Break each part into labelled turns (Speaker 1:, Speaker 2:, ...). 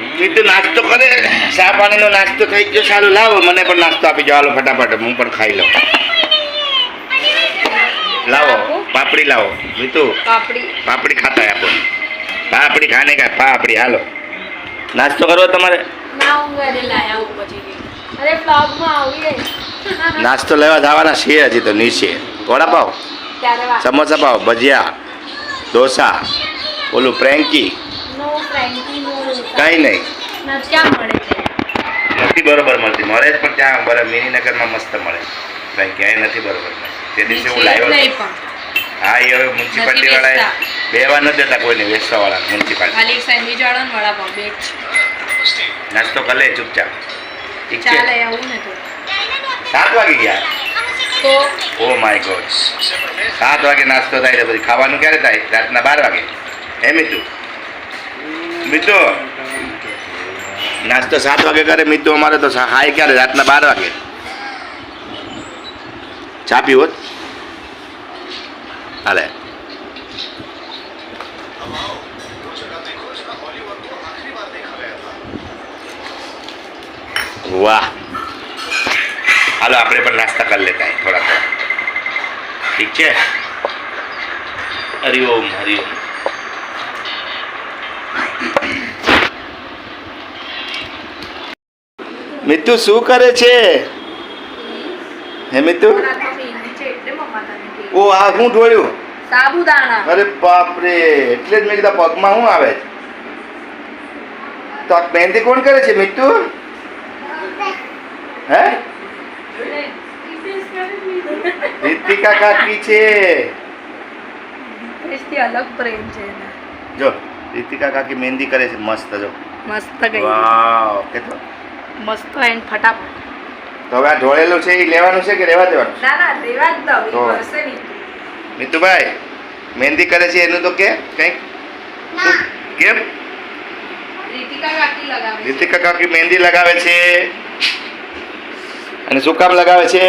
Speaker 1: મીઠું નાસ્તો કરે. ચા પાણીનો નાસ્તો થઈ ગયો. સારું લાવો. મને પણ નાસ્તો આપી જાઓ હાલો ફટાફટ. હું પણ ખાઈ લઉં. લાવો. પાપડી લાવો. મીઠું.
Speaker 2: પાપડી.
Speaker 1: પાપડી ખાતા આપો પાપડી ખાને કા? પાપડી. હાલો. નાસ્તો કરવો તમારે? નાસ્તો લેવા જવાના છીએ હજી તો નીચે. વડાપાવ સમોસા પાવ ભજીયા ઢોસા ઓલું
Speaker 2: નો
Speaker 1: કાંઈ નહીં. નથી બરોબર મળતી. મળે જ પણ ત્યાં બરાબર મિનીનગરમાં મસ્ત મળે. ભાઈ ક્યાંય નથી બરોબર તે દિવસે હું લાવ્યો હા એ હવે મ્યુનિસિપાલિટી
Speaker 2: વાળા.
Speaker 1: બેવા નથી દેતા કોઈને વેચવા વાળા મ્યુનિસિપાલિટી
Speaker 2: સેન્ડવિચ વાળો ને વડાપાવ બે
Speaker 1: નાસ્તો કરે ચૂપચાપ.
Speaker 2: ચાલે આવું ને તો.
Speaker 1: સાત વાગે ગયા? Oh my God. સાત વાગે નાસ્તો થાય છે પછી ખાવાનું ક્યારે થાય? રાતના બાર વાગે. હે મિતુ? મિતુ? નાસ્તો સાત વાગે કરે મિત્રો અમારે તો હાય ક્યારે? રાતના બાર વાગે. ચા પીવો? હાલે. વાહ. હાલો, આપણે પણ નાસ્તા કરી લેતા થોડા થોડા ઠીક છે? હરિઓમ હરિઓમ મિતુ શું કરે છે? હે મિતુ? ઓ આ હું ઢોળ્યું?
Speaker 2: સાબુદાણા.
Speaker 1: અરે બાપ રે એટલે જ મેં કીધા પગમાં શું આવે? તો આ મહેંદી કોણ કરે છે મિતુ? હે? રીતિકા કાકી છે.
Speaker 2: અલગ પ્રેમ છે
Speaker 1: જો રીતિકા કાકી મહેંદી કરે છે મસ્ત જો.
Speaker 2: મસ્ત
Speaker 1: વાવ કેટલો
Speaker 2: મસ્ત એન્ડ ફટાફટ.
Speaker 1: તો હવે આ ઢોળેલું છે એ લેવાનું છે કે રહેવા દેવાનું
Speaker 2: ના ના રેવા જ દો
Speaker 1: તો.
Speaker 2: વર્ષે નહીં
Speaker 1: મિતુભાઈ મહેંદી કરે છે એનું તો કે કંઈક? શું? કેમ?
Speaker 2: રીતિકા કાકી લગાવે છે.
Speaker 1: રીતિકા કાકી મહેંદી લગાવે છે. અને શું કામ લગાવે છે?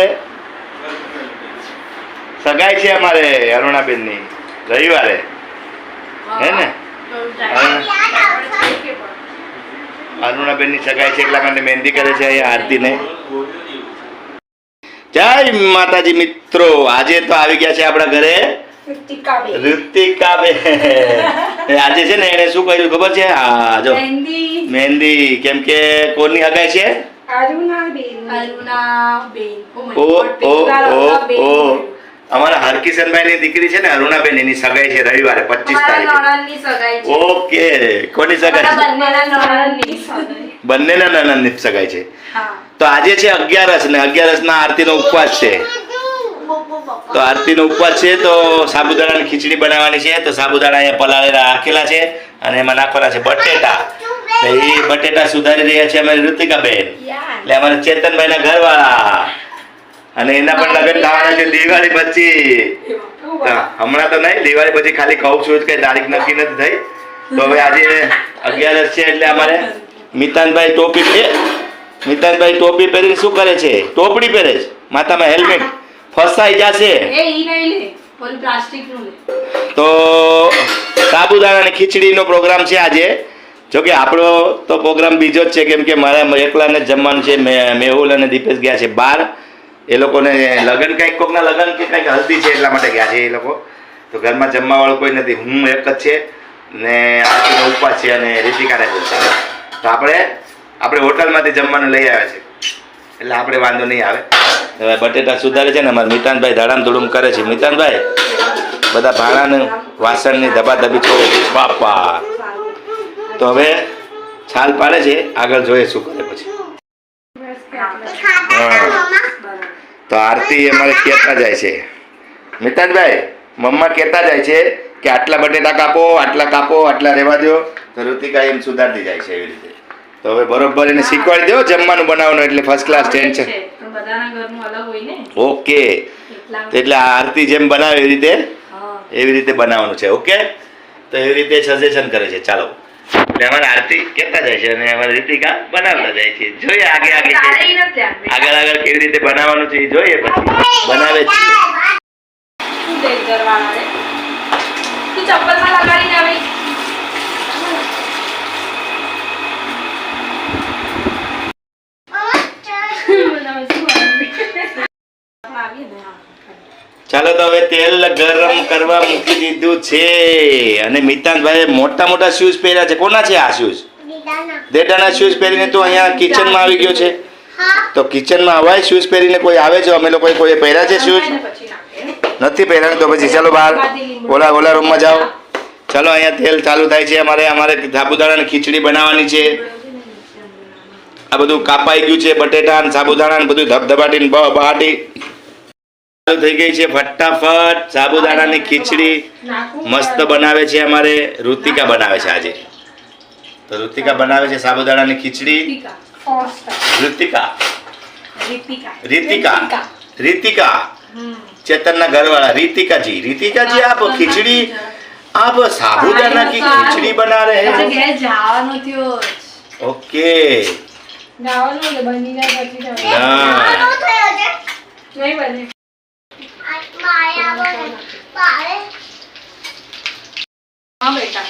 Speaker 1: સગાઈ છે અમારે અરુણાબેનની રવિવારે. હે ને? અરુણાબેનની સગાઈ છે એટલા માટે મહેંદી કરે છે અહીંયા આરતીને. જય માતાજી મિત્રો. આજે તો આવી ગયા છે આપણા ઘરે. ઋતિકાબેન. આજે છે ને એને શું કર્યું ખબર છે? હા જો.
Speaker 2: મહેંદી.
Speaker 1: કેમ કે કોની હગાઈ છે?
Speaker 2: અરુણાબેન. અરુણાબેન.
Speaker 1: ઓ ઓ ઓ ઓ
Speaker 2: બોલ્યું.
Speaker 1: અમારા હરકિશનભાઈ ની દીકરી છે ને અરુણાબેન એની સગાઈ છે રવિવારે પચીસ તારીખે. ઓકે કોની સગાઈ
Speaker 2: બંનેના નણંદની સગાઈ.
Speaker 1: છે. તો આજે છે અગિયારસ ને અગિયારસ ના આરતીનો ઉપવાસ છે. તો આરતીનો ઉપવાસ છે તો સાબુદાણાની ખીચડી બનાવવાની છે તો સાબુદાણા અહીંયા પલાળેલા રાખેલા છે અને એમાં નાખવાના છે બટેટા. એ બટેટા સુધારી રહ્યા છે અમારી ઋતિકાબેન. એટલે અમારા ચેતનભાઈના ઘરવાળા. અને એના પણ લગ્ન થવાના છે દિવાળી પછી. હમણાં તો નહીં દિવાળી પછી ખાલી કહું છું જ કઈ તારીખ નક્કી નથી થઈ. તો હવે આજે અગિયારસ છે એટલે અમારે મિતાનભાઈ ટોપી છે. મિતાનભાઈ ટોપી પહેરીને શું કરે છે? ટોપડી પહેરે છે. માથામાં હેલ્મેટ ફસાઈ જશે. તો સાબુદાણાની ખીચડીનો પ્રોગ્રામ છે આજે. જો કે આપણો તો પ્રોગ્રામ બીજો જ છે કેમ કે મારા એકલાને જમવાનું છે મેહુલ અને દીપેશ ગયા છે બહાર. એ લોકોને લગ્ન કંઈક કોકના લગ્ન કે કંઈક હલ્દી છે એટલા માટે ગયા છે એ લોકો. તો ઘરમાં જમવાવાળું કોઈ નથી હું એક જ છે ને આરતીનો ઉપવાસ છે અને રીતિકા પણ છે. તો આપણે આપણે હોટલમાંથી જમવાનું લઈ આવ્યા છે. એટલે આપણે વાંધો નહીં આવે. હવે બટેટા સુધારે છે ને અમારે મિતાનભાઈ ધડામ ધૂડુમ કરે છે. મિતાનભાઈ બધા ભાણાને વાસણની ધબાધબી છોડે છે. બાપા. તો હવે છાલ પાડે છે આગળ જોઈએ શું કરે પછી. હા. તો આરતી અમારે કહેતા જાય છે. મિતાજભાઈ મમ્મા કહેતા જાય છે કે આટલા બટેટા કાપો આટલા કાપો આટલા રહેવા દો તો ઋતિકા એમ સુધારતી જાય છે એવી રીતે. તો હવે બરોબર એને શીખવાડી દો જમવાનું બનાવવાનું એટલે ફર્સ્ટ ક્લાસ ટેન્શન ઓકે. તો એટલે આ આરતી જેમ બનાવે એવી રીતે એવી રીતે બનાવવાનું છે ઓકે? તો એવી રીતે સજેશન કરે છે. ચાલો. એટલે અમારે આરતી કહેતા જાય છે અને અમારે રીતિકા બનાવતા જાય છે. જોઈએ આગે આગે
Speaker 2: તારે
Speaker 1: કે-
Speaker 2: ઈ નથી ધ્યાન બેટા.
Speaker 1: આગળ આગળ કેવી રીતે બનાવવાનું છે એ જોઈએ પછી બનાવે
Speaker 2: ચપ્પલમાં લગાડીને આવી.
Speaker 1: તો હવે તેલ ગરમ કરવા મૂકી દીધું છે. અને મિતાનભાઈ મોટા મોટા શૂઝ પહેર્યા છે. કોના છે આ શૂઝ દેડાના. શૂઝ પહેરીને તો અહીંયા કિચનમાં આવી ગયો છે. તો કિચનમાં અવાય શૂઝ પહેરીને કોઈ આવે છે? અમે લોકોએ કોઈ પહેર્યા છે શૂઝ નથી પહેર્યા તો પછી ચાલો બહાર. ઓલા ઓલા રૂમમાં જાઓ. ચાલો અહીંયા તેલ ચાલુ થાય છે. અમારે અમારે સાબુદાણાની ખીચડી બનાવવાની છે. આ બધું કાપાઈ ગયું છે. બટેટા અને સાબુદાણા બધું ધબધબાટી બ- બહાટી થઈ ગઈ છે ફટાફટ. સાબુદાણાની ખીચડી મસ્ત બનાવે છે અમારે. ઋતિકા બનાવે છે આજે. તો ઋતિકા બનાવે છે સાબુદાણાની ખીચડી. ઋતિકા.
Speaker 2: રીતિકા
Speaker 1: રીતિકા ચેતનના
Speaker 2: ઘરવાળા
Speaker 1: રીતિકાજી
Speaker 2: રીતિકાજી આપો ખીચડી આપ
Speaker 1: સાબુદાણા
Speaker 2: કી ખીચડી બના રહે ઓકે.
Speaker 1: ના.
Speaker 2: બની. ના હા બેટા.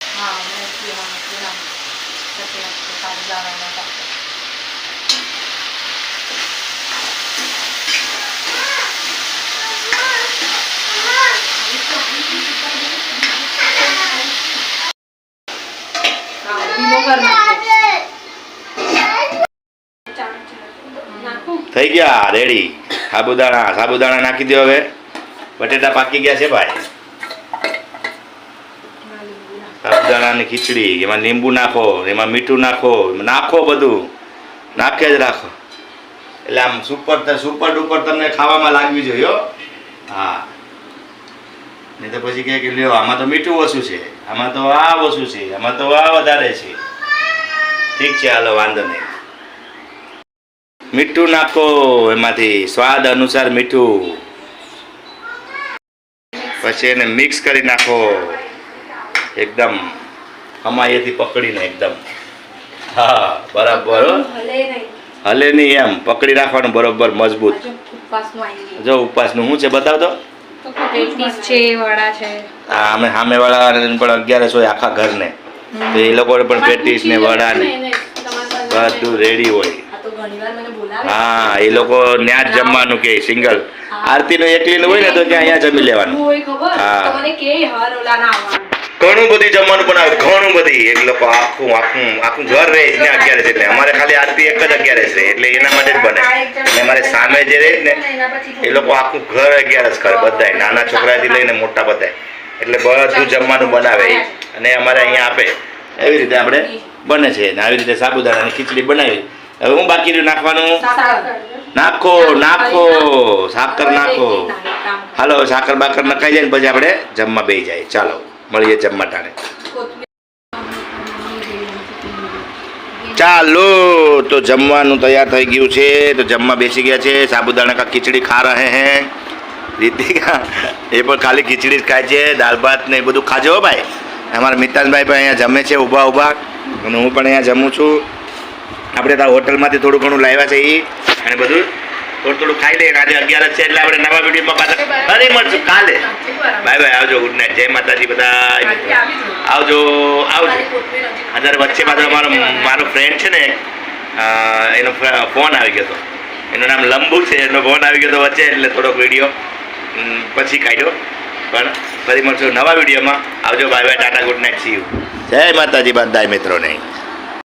Speaker 2: હા મેથી હા મેથી હા પછી આપણે સાબુદાણાના પાપડ. હા ધીમો કર નાખજે. નાખું
Speaker 1: થઈ ગયા રેડી સાબુદાણા સાબુદાણા નાખી દો હવે. બટેટા પાકી ગયા છે ભાઈ. સાબુદાણાની ખીચડી, એમાં લીંબુ નાખો, એમાં મીઠું નાખો નાખો બધું. નાખે જ રાખો. એટલે આમ સુપર સુપર ડુપર તમને ખાવામાં લાગવી જોઈએ હો. નહીં તો પછી કહે કે, લ્યો, આમાં તો મીઠું ઓછું છે. આમાં તો આ ઓછું છે. આમાં તો આ વધારે છે. ઠીક છે, હાલો, વાંધો નહીં. મીઠું નાખો એમાંથી સ્વાદ અનુસાર મીઠું. પછી એને મિક્સ કરી નાખો. એકદમ અમાયેથી પકડીને એકદમ. હા બરાબર હો. હલે નહીં. એમ પકડી રાખવાનું બરોબર મજબૂત. જો ઉપવાસનું શું છે બતાવ તો
Speaker 2: પેટીસ સામે વડા છે.
Speaker 1: આ અમે પણ અગિયારસ હોય આખા ઘરને. તો એ લોકોને પણ પેટીસ ને વડા ને બધું રેડી હોય. હા એ લોકો ન્યા જ જમવાનું કે સિંગલ. આરતી નું એકલી હોય ને તો ત્યાં અહીંયા જમી લેવાનું. હા. ઘણું બધું જમવાનું બનાવે ઘણું બધી. એક લોકો આખું આખું આખું ઘર રહે ને અગિયાર એટલે અમારે ખાલી આરતી એક જ અગિયાર છે. એટલે એના માટે જ બને. અને અમારે સામે જે રહે ને એ લોકો આખું ઘર અગિયારસ કરે બધાય. નાના છોકરાથી લઈને મોટા બધાય. એટલે બધું જમવાનું બનાવે. અને અમારે અહીંયા આપે. એવી રીતે આપણે બને છે. આવી રીતે સાબુદાણાની ખીચડી બનાવી. હવે હું બાકી રહ્યું? નાખવાનું? નાખો નાખો. સાકર નાખો. હાલો સાકર બાકર નખાઈ જાય ને પછી આપણે જમવા બેસી જાય. ચાલો મળીએ જમવા ટાણે. ચાલો તો જમવાનું તૈયાર થઈ ગયું છે. તો જમવા બેસી ગયા છે. સાબુદાણા કા ખીચડી ખા રહે હે? રીતિકા એ પણ ખાલી ખીચડી જ ખાય છે. દાળ ભાત ને એ બધું ખાજો ભાઈ. અમારા મિતાનભાઈ પણ અહીંયા જમે છે ઊભા ઊભા. અને હું પણ અહીંયા જમું છું. આપણે ત્યાં હોટલમાંથી થોડું ઘણું લાવ્યા છે એ અને બધું. થોડું થોડું ખાઈ લઈએ. આજે અગિયાર છે એટલે આપણે નવા વિડીયોમાં પાછા ફરી મળશું. કાલે. Bye bye. આવજો ગુડ નાઇટ જય માતાજી બધા આવજો આવજો. અત્યારે વચ્ચે પાછો અમારો મારો ફ્રેન્ડ છે ને એનો ફોન આવી ગયો હતો એનું નામ લંબુ છે. એનો ફોન આવી ગયો હતો વચ્ચે એટલે થોડોક વીડિયો પછી કાઢ્યો. પણ ફરી મળશું નવા વિડીયોમાં. આવજો bye bye. Tata good night see you જય માતાજી બધા મિત્રોને.